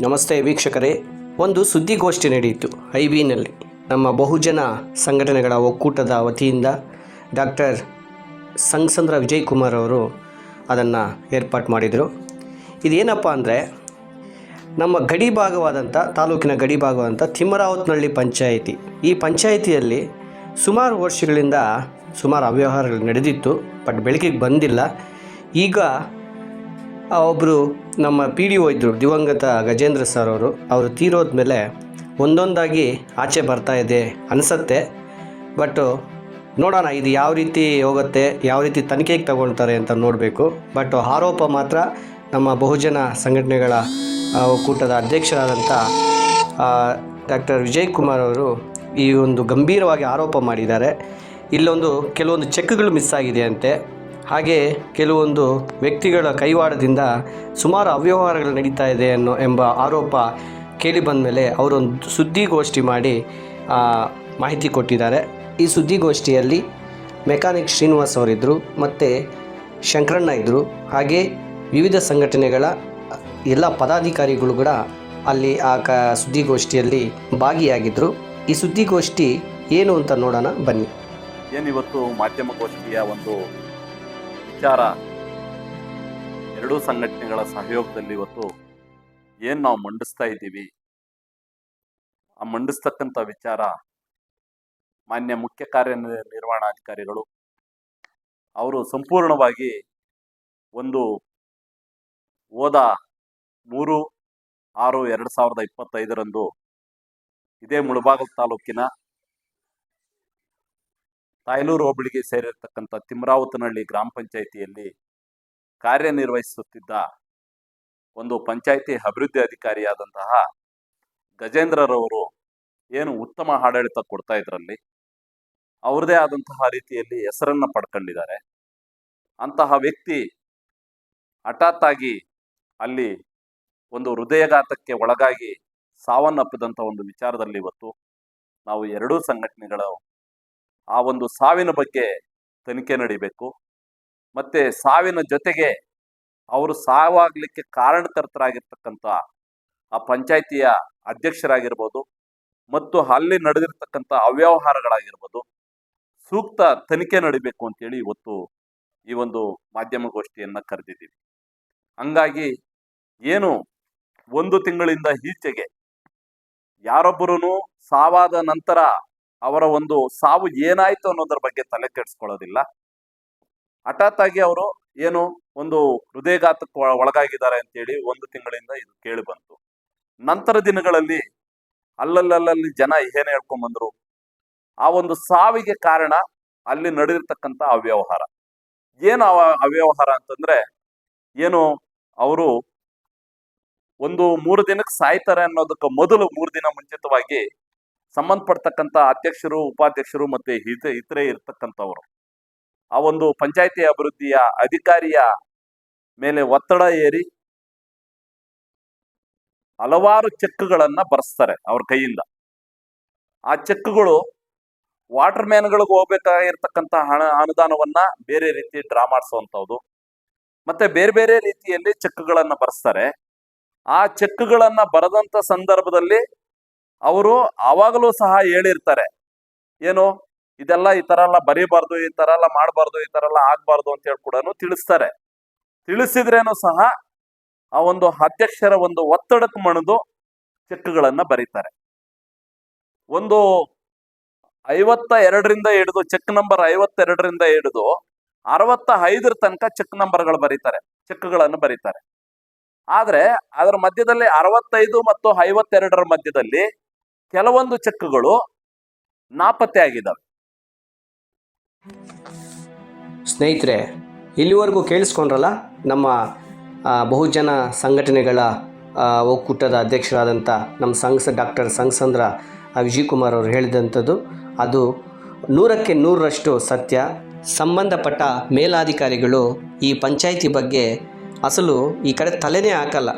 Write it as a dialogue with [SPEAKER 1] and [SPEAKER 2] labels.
[SPEAKER 1] ನಮಸ್ತೆ ವೀಕ್ಷಕರೇ. ಒಂದು ಸುದ್ದಿಗೋಷ್ಠಿ ನಡೆಯಿತು ಐ ಬಿನಲ್ಲಿ ನಮ್ಮ ಬಹುಜನ ಸಂಘಟನೆಗಳ ಒಕ್ಕೂಟದ ವತಿಯಿಂದ ಡಾಕ್ಟರ್ ಸಂಗಸಂದ್ರ ವಿಜಯ್ ಕುಮಾರ್ ಅವರು ಅದನ್ನು ಏರ್ಪಾಟ್ ಮಾಡಿದರು. ಇದೇನಪ್ಪ ಅಂದರೆ, ನಮ್ಮ ಗಡಿ ಭಾಗವಾದಂಥ ತಾಲೂಕಿನ ಗಡಿ ಭಾಗವಾದಂಥ ತಿಮ್ಮರಾವತ್ನಹಳ್ಳಿ ಪಂಚಾಯಿತಿ. ಈ ಪಂಚಾಯಿತಿಯಲ್ಲಿ ಸುಮಾರು ವರ್ಷಗಳಿಂದ ಸುಮಾರು ಅವ್ಯವಹಾರಗಳು ನಡೆದಿತ್ತು, ಬಟ್ ಬೆಳಕಿಗೆ ಬಂದಿಲ್ಲ. ಈಗ ಒಬ್ಬರು ನಮ್ಮ ಪಿ ಡಿ ಒ ಇದ್ದರು ದಿವಂಗತ ಗಜೇಂದ್ರ ಸರ್ ಅವರು ಅವರು ತೀರೋದ ಮೇಲೆ ಒಂದೊಂದಾಗಿ ಆಚೆ ಬರ್ತಾ ಇದೆ ಅನಿಸತ್ತೆ. ಬಟ್ಟು ನೋಡೋಣ ಇದು ಯಾವ ರೀತಿ ಹೋಗುತ್ತೆ, ಯಾವ ರೀತಿ ತನಿಖೆಗೆ ತಗೊಳ್ತಾರೆ ಅಂತ ನೋಡಬೇಕು. ಬಟ್ ಆರೋಪ ಮಾತ್ರ ನಮ್ಮ ಬಹುಜನ ಸಂಘಟನೆಗಳ ಒಕ್ಕೂಟದ ಅಧ್ಯಕ್ಷರಾದಂಥ ಡಾಕ್ಟರ್ ವಿಜಯ್ ಕುಮಾರ್ ಅವರು ಈ ಒಂದು ಗಂಭೀರವಾಗಿ ಆರೋಪ ಮಾಡಿದ್ದಾರೆ. ಇಲ್ಲೊಂದು ಕೆಲವೊಂದು ಚೆಕ್ಗಳು ಮಿಸ್ ಆಗಿದೆ ಅಂತೆ ಹಾಗೆ ಕೆಲವೊಂದು ವ್ಯಕ್ತಿಗಳ ಕೈವಾಡದಿಂದ ಸುಮಾರು ಅವ್ಯವಹಾರಗಳು ನಡೀತಾ ಇದೆ ಅನ್ನೋ ಎಂಬ ಆರೋಪ ಕೇಳಿ ಬಂದ ಮೇಲೆ ಅವರೊಂದು ಸುದ್ದಿಗೋಷ್ಠಿ ಮಾಡಿ ಮಾಹಿತಿ ಕೊಟ್ಟಿದ್ದಾರೆ. ಈ ಸುದ್ದಿಗೋಷ್ಠಿಯಲ್ಲಿ ಮೆಕ್ಯಾನಿಕ್ ಶ್ರೀನಿವಾಸ್ ಅವರಿದ್ದರು ಮತ್ತು ಶಂಕರಣ್ಣ ಇದ್ದರು ಹಾಗೆ ವಿವಿಧ ಸಂಘಟನೆಗಳ ಎಲ್ಲ ಪದಾಧಿಕಾರಿಗಳು ಕೂಡ ಅಲ್ಲಿ ಆ ಕ ಸುದ್ದಿಗೋಷ್ಠಿಯಲ್ಲಿ ಭಾಗಿಯಾಗಿದ್ದರು ಈ ಸುದ್ದಿಗೋಷ್ಠಿ ಏನು ಅಂತ ನೋಡೋಣ, ಬನ್ನಿ.
[SPEAKER 2] ಏನಿವತ್ತು ಮಾಧ್ಯಮಗೋಷ್ಠಿಯ ಒಂದು ವಿಚಾರ. ಎರಡೂ ಸಂಘಟನೆಗಳ ಸಹಯೋಗದಲ್ಲಿ ಇವತ್ತು ಏನು ನಾವು ಮಂಡಿಸ್ತಾ ಇದ್ದೀವಿ? ಆ ಮಂಡಿಸ್ತಕ್ಕಂಥ ವಿಚಾರ ಮಾನ್ಯ ಮುಖ್ಯ ಕಾರ್ಯನಿರ್ವಹಣಾಧಿಕಾರಿಗಳು ಅವರು ಸಂಪೂರ್ಣವಾಗಿ ಒಂದು ಹೋದ ಮೂರು, ಆರು, ಎರಡು ಸಾವಿರದ ಇಪ್ಪತ್ತೈದರಂದು ಇದೇ ಮುಳಬಾಗಲ್ ತಾಲೂಕಿನ ತಾಯ್ಲೂರು ಹೋಬಳಿಗೆ ಸೇರಿರ್ತಕ್ಕಂಥ ತಿಮ್ರಾವತನಹಳ್ಳಿ ಗ್ರಾಮ ಪಂಚಾಯಿತಿಯಲ್ಲಿ ಕಾರ್ಯನಿರ್ವಹಿಸುತ್ತಿದ್ದ ಒಂದು ಪಂಚಾಯಿತಿ ಅಭಿವೃದ್ಧಿ ಅಧಿಕಾರಿಯಾದಂತಹ ಗಜೇಂದ್ರರವರು ಏನು ಉತ್ತಮ ಆಡಳಿತ ಕೊಡ್ತಾ ಇದ್ರಲ್ಲಿ ಅವ್ರದೇ ಆದಂತಹ ರೀತಿಯಲ್ಲಿ ಹೆಸರನ್ನ ಪಡ್ಕೊಂಡಿದ್ದಾರೆ. ಅಂತಹ ವ್ಯಕ್ತಿ ಹಠಾತ್ ಆಗಿ ಅಲ್ಲಿ ಒಂದು ಹೃದಯಘಾತಕ್ಕೆ ಒಳಗಾಗಿ ಸಾವನ್ನಪ್ಪಿದಂಥ ಒಂದು ವಿಚಾರದಲ್ಲಿ ಇವತ್ತು ನಾವು ಎರಡೂ ಸಂಘಟನೆಗಳು ಆ ಒಂದು ಸಾವಿನ ಬಗ್ಗೆ ತನಿಖೆ ನಡಿಬೇಕು. ಮತ್ತೆ ಸಾವಿನ ಜೊತೆಗೆ ಅವರು ಸಾವಾಗಲಿಕ್ಕೆ ಕಾರಣಕರ್ತರಾಗಿರ್ತಕ್ಕಂಥ ಆ ಪಂಚಾಯಿತಿಯ ಅಧ್ಯಕ್ಷರಾಗಿರ್ಬೋದು ಮತ್ತು ಅಲ್ಲಿ ನಡೆದಿರ್ತಕ್ಕಂಥ ಅವ್ಯವಹಾರಗಳಾಗಿರ್ಬೋದು ಸೂಕ್ತ ತನಿಖೆ ನಡಿಬೇಕು ಅಂತೇಳಿ ಇವತ್ತು ಈ ಒಂದು ಮಾಧ್ಯಮಗೋಷ್ಠಿಯನ್ನು ಕರೆದಿದ್ದೀವಿ. ಹಂಗಾಗಿ ಏನು ಒಂದು ತಿಂಗಳಿಂದ ಈಚೆಗೆ ಯಾರೊಬ್ಬರೂ ಸಾವಾದ ನಂತರ ಅವರ ಒಂದು ಸಾವು ಏನಾಯ್ತು ಅನ್ನೋದ್ರ ಬಗ್ಗೆ ತಲೆ ಕೆಡಿಸ್ಕೊಳ್ಳೋದಿಲ್ಲ. ಹಠಾತ್ ಆಗಿ ಅವರು ಏನು ಒಂದು ಹೃದಯಘಾತಕ್ಕೆ ಒಳ- ಒಳಗಾಗಿದ್ದಾರೆ ಅಂತೇಳಿ ಒಂದು ತಿಂಗಳಿಂದ ಇದು ಕೇಳಿ ಬಂತು. ನಂತರ ದಿನಗಳಲ್ಲಿ ಅಲ್ಲಲ್ಲಲ್ಲಿ ಜನ ಏನ್ ಹೇಳ್ಕೊಂಡ್ ಬಂದ್ರು, ಆ ಒಂದು ಸಾವಿಗೆ ಕಾರಣ ಅಲ್ಲಿ ನಡೆದಿರ್ತಕ್ಕಂಥ ಅವ್ಯವಹಾರ. ಏನು ಅವ, ಅವ್ಯವಹಾರ ಅಂತಂದ್ರೆ ಏನು ಅವರು ಒಂದು ಮೂರು ದಿನಕ್ಕೆ ಸಾಯ್ತಾರೆ ಅನ್ನೋದಕ್ಕೆ ಮೊದಲು ಮೂರು ದಿನ ಮುಂಚಿತವಾಗಿ ಸಂಬಂಧಪಡ್ತಕ್ಕಂಥ ಅಧ್ಯಕ್ಷರು, ಉಪಾಧ್ಯಕ್ಷರು ಮತ್ತೆ ಹಿತ, ಇತರೆ ಇರ್ತಕ್ಕಂಥವ್ರು. ಆ ಒಂದು ಪಂಚಾಯಿತಿ ಅಭಿವೃದ್ಧಿಯ ಅಧಿಕಾರಿಯ ಮೇಲೆ ಒತ್ತಡ ಏರಿ ಹಲವಾರು ಚೆಕ್ಗಳನ್ನ ಬರೆಸ್ತಾರೆ ಅವ್ರ ಕೈಯಿಂದ. ಆ ಚೆಕ್ಗಳು ವಾಟರ್ ಮ್ಯಾನ್ಗಳಿಗೆ ಹೋಗ್ಬೇಕಾಗಿರ್ತಕ್ಕಂಥ ಹಣ, ಅನುದಾನವನ್ನ ಬೇರೆ ರೀತಿ ಡ್ರಾ ಮಾಡಿಸುವಂಥದ್ದು ಮತ್ತೆ ಬೇರೆ ಬೇರೆ ರೀತಿಯಲ್ಲಿ ಚೆಕ್ಗಳನ್ನ ಬರೆಸ್ತಾರೆ. ಆ ಚೆಕ್ಗಳನ್ನ ಬರೆದಂತ ಸಂದರ್ಭದಲ್ಲಿ ಅವರು ಆವಾಗಲೂ ಸಹ ಹೇಳಿರ್ತಾರೆ, ಏನು, ಇದೆಲ್ಲ ಈ ತರ ಎಲ್ಲ ಬರೀಬಾರ್ದು, ಈ ತರ ಎಲ್ಲ ಮಾಡಬಾರ್ದು, ಈ ತರ ಎಲ್ಲ ಆಗ್ಬಾರ್ದು ಅಂತ ಹೇಳಿ ಕೂಡ ತಿಳಿಸ್ತಾರೆ. ತಿಳಿಸಿದ್ರೇನು ಸಹ ಆ ಒಂದು ಅಧ್ಯಕ್ಷರ ಒಂದು ಒತ್ತಡಕ್ಕೆ ಮಣಿದು ಚೆಕ್ಗಳನ್ನ ಬರೀತಾರೆ. ಒಂದು ಐವತ್ತ ಎರಡರಿಂದ ಹಿಡಿದು, ಚೆಕ್ ನಂಬರ್ ಐವತ್ತೆರಡರಿಂದ ಹಿಡಿದು ಅರವತ್ತ ಐದರ ತನಕ ಚೆಕ್ ನಂಬರ್ಗಳು ಬರೀತಾರೆ, ಚೆಕ್ಗಳನ್ನು ಬರೀತಾರೆ. ಆದ್ರೆ, ಅದರ ಮಧ್ಯದಲ್ಲಿ ಅರವತ್ತೈದು ಮತ್ತು ಐವತ್ತೆರಡರ ಮಧ್ಯದಲ್ಲಿ ಕೆಲವೊಂದು ಚೆಕ್ಗಳು ನಾಪತ್ತೆ ಆಗಿದ್ದಾವೆ
[SPEAKER 1] ಸ್ನೇಹಿತರೆ, ಇಲ್ಲಿವರೆಗೂ ಕೇಳಿಸ್ಕೊಂಡ್ರಲ್ಲ, ನಮ್ಮ ಬಹುಜನ ಸಂಘಟನೆಗಳ ಒಕ್ಕೂಟದ ಅಧ್ಯಕ್ಷರಾದಂಥ ನಮ್ಮ ಸಂಘ ಡಾಕ್ಟರ್ ಸಂಘಸಂದ್ರ ವಿಜಯ್ ಕುಮಾರ್ ಅವರು ಹೇಳಿದಂಥದ್ದು, ಅದು ನೂರಕ್ಕೆ ನೂರರಷ್ಟು ಸತ್ಯ. ಸಂಬಂಧಪಟ್ಟ ಮೇಲಾಧಿಕಾರಿಗಳು ಈ ಪಂಚಾಯಿತಿ ಬಗ್ಗೆ ಅಸಲು ಈ ಕಡೆ ತಲೆನೇ ಹಾಕಲ್ಲ.